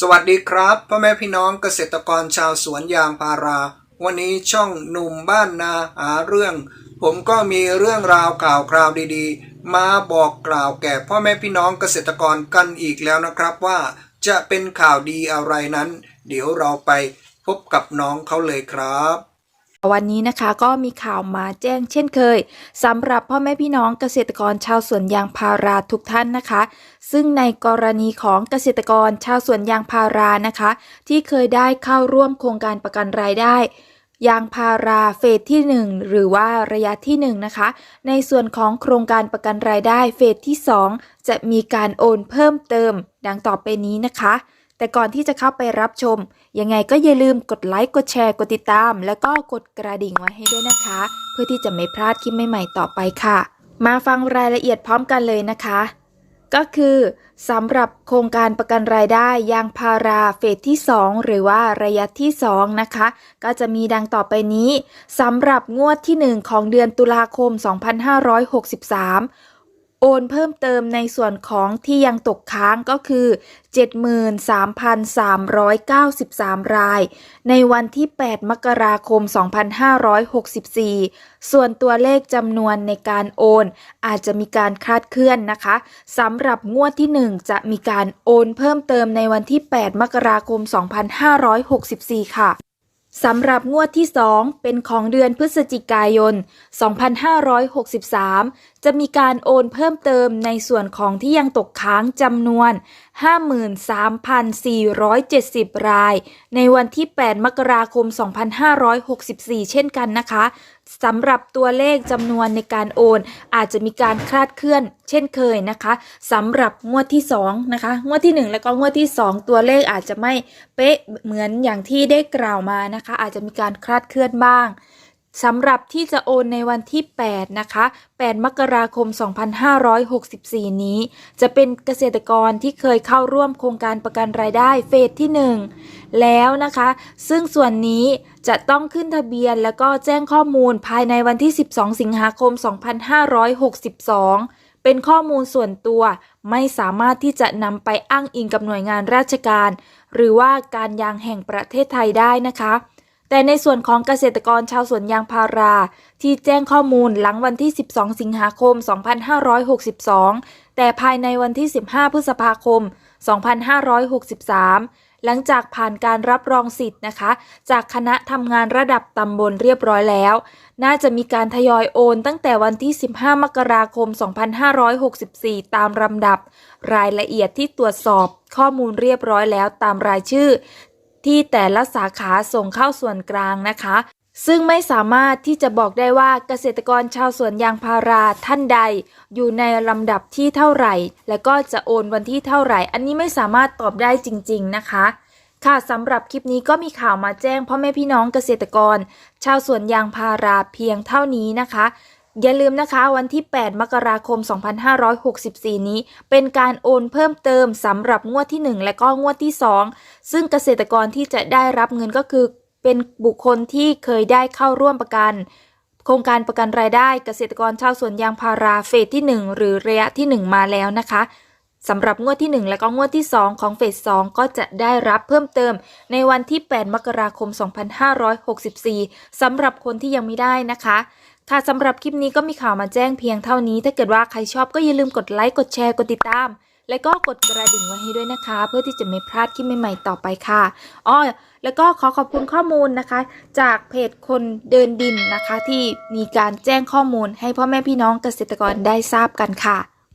สวัสดีครับพ่อแม่พี่น้องเกษตรกรชาวสวนยางพารา วันนี้ช่องหนุ่มบ้านนาหาเรื่อง ผมก็มีเรื่องราวข่าวคราวดีๆ มาบอกกล่าวแก่พ่อแม่พี่น้องเกษตรกรกันอีกแล้วนะครับว่าจะเป็นข่าวดีอะไรนั้น เดี๋ยวเราไปพบกับน้องเขาเลยครับ วันนี้นะคะก็มีข่าวมาแจ้งเช่นเคยสำหรับพ่อแม่พี่น้องเกษตรกรชาวสวนยางพาราทุกท่านนะคะ ซึ่งในกรณีของเกษตรกรชาวสวนยางพารานะคะ ที่เคยได้เข้าร่วมโครงการประกันรายได้ยางพาราเฟสที่ 1 หรือว่าระยะที่ 1 นะคะ ในส่วนของโครงการประกันรายได้เฟสที่ 2 จะมีการโอนเพิ่มเติม ดังต่อไปนี้นะคะ แต่ก่อนที่จะเข้าไปรับชม ยังไงก็อย่าลืมกดไลค์ กดแชร์ กดติดตาม แล้วก็กดกระดิ่งไว้ให้ด้วยนะคะ เพื่อที่จะไม่พลาดคลิปใหม่ๆต่อไปค่ะ มาฟังรายละเอียดพร้อมกันเลยนะคะ ก็คือสำหรับโครงการประกันรายได้ยางพาราเฟสที่ 2 หรือว่าระยะที่ 2 นะคะ ก็จะมีดังต่อไปนี้สำหรับงวดที่ 1 ของเดือนตุลาคม 2563 โอนเพิ่มเติมในส่วนของที่ยังตกค้างก็คือ 73,393 ราย ในวันที่ 8 มกราคม 2564 ส่วนตัวเลขจำนวนในการโอน อาจจะมีการคลาดเคลื่อนนะคะสำหรับงวดที่ 1 จะมีการโอนเพิ่มเติมในวันที่ 8 มกราคม 2564 ค่ะ สำหรับงวดที่ 2 เป็นของเดือนพฤศจิกายน 2563 จะมีการโอนเพิ่มเติมในส่วนของที่ยังตกค้างจำนวน 53,470 ราย ในวันที่ 8 มกราคม 2564 เช่นกันนะคะสำหรับตัวเลขจำนวนในการโอน อาจจะมีการคลาดเคลื่อน เช่นเคยนะคะสำหรับงวดที่2นะคะงวดที่ 1 แล้วก็งวดที่ 2 ตัวเลขอาจจะไม่เป๊ะเหมือนอย่างที่ได้กล่าวมานะคะ อาจจะมีการคลาดเคลื่อนบ้าง สำหรับที่จะโอนในวันที่ 8 นะคะ 8 มกราคม 2564 นี้ จะเป็นเกษตรกรที่เคยเข้าร่วมโครงการประกันรายได้เฟสที่ 1 แล้วนะคะ ซึ่งส่วนนี้จะต้องขึ้นทะเบียนแล้วก็แจ้งข้อมูลภายในวันที่ 12 สิงหาคม 2562เป็นข้อมูลส่วนตัวไม่สามารถที่จะนำไปอ้างอิงกับหน่วยงานราชการ หรือว่าการยางแห่งประเทศไทยได้นะคะ แต่ในส่วนของเกษตรกรชาวสวนยางพารา ที่แจ้งข้อมูลหลังวันที่ 12 สิงหาคม 2562 แต่ภายในวันที่ 15 พฤษภาคม 2563 หลังจากผ่านการรับรองสิทธิ์นะคะ จากคณะทำงานระดับตำบลเรียบร้อยแล้ว น่าจะมีการทยอยโอนตั้งแต่วันที่ 15 มกราคม 2564 ตามลำดับ รายละเอียดที่ตรวจสอบข้อมูลเรียบร้อยแล้วตามรายชื่อ ที่แต่ละสาขาส่งเข้าส่วนกลางนะคะ ซึ่งไม่สามารถที่จะบอกได้ว่าเกษตรกรชาวสวนยางพาราท่านใด อยู่ในลำดับที่เท่าไหร่ และก็จะโอนวันที่เท่าไหร่ อันนี้ไม่สามารถตอบได้จริง ๆนะคะ ค่ะสำหรับคลิปนี้ก็มีข่าวมาแจ้งพ่อแม่พี่น้องเกษตรกร ชาวสวนยางพาราเพียงเท่านี้นะคะ อย่าลืมนะคะวันที่ 8 มกราคม 2564 นี้ เป็นการโอนเพิ่มเติมสำหรับงวดที่ 1 และก็งวดที่ 2 ซึ่งเกษตรกรที่จะได้รับเงินก็คือ เป็นบุคคลที่เคยได้เข้าร่วมประกัน โครงการประกันรายได้เกษตรกรชาวสวนยางพาราเฟสที่ 1 หรือระยะที่ 1 มาแล้วนะคะสำหรับงวดที่ 1 และก็งวดที่ 2 ของเฟส 2 ก็จะได้รับเพิ่มเติม ในวันที่ 8 มกราคม 2564 สำหรับคนที่ยังไม่ได้นะคะ ค่ะสำหรับคลิปนี้ก็มีข่าวมาแจ้งเพียงเท่านี้ ถ้าเกิดว่าใครชอบก็อย่าลืมกดไลค์ กดแชร์ กดติดตาม และก็กดกระดิ่งไว้ให้ด้วยนะคะ เพื่อที่จะไม่พลาดคลิปใหม่ๆต่อไปค่ะอ้อแล้วก็ขอขอบคุณข้อมูลนะคะ จากเพจคนเดินดินนะคะ ที่มีการแจ้งข้อมูลให้พ่อแม่พี่น้องเกษตรกรได้ทราบกันค่ะ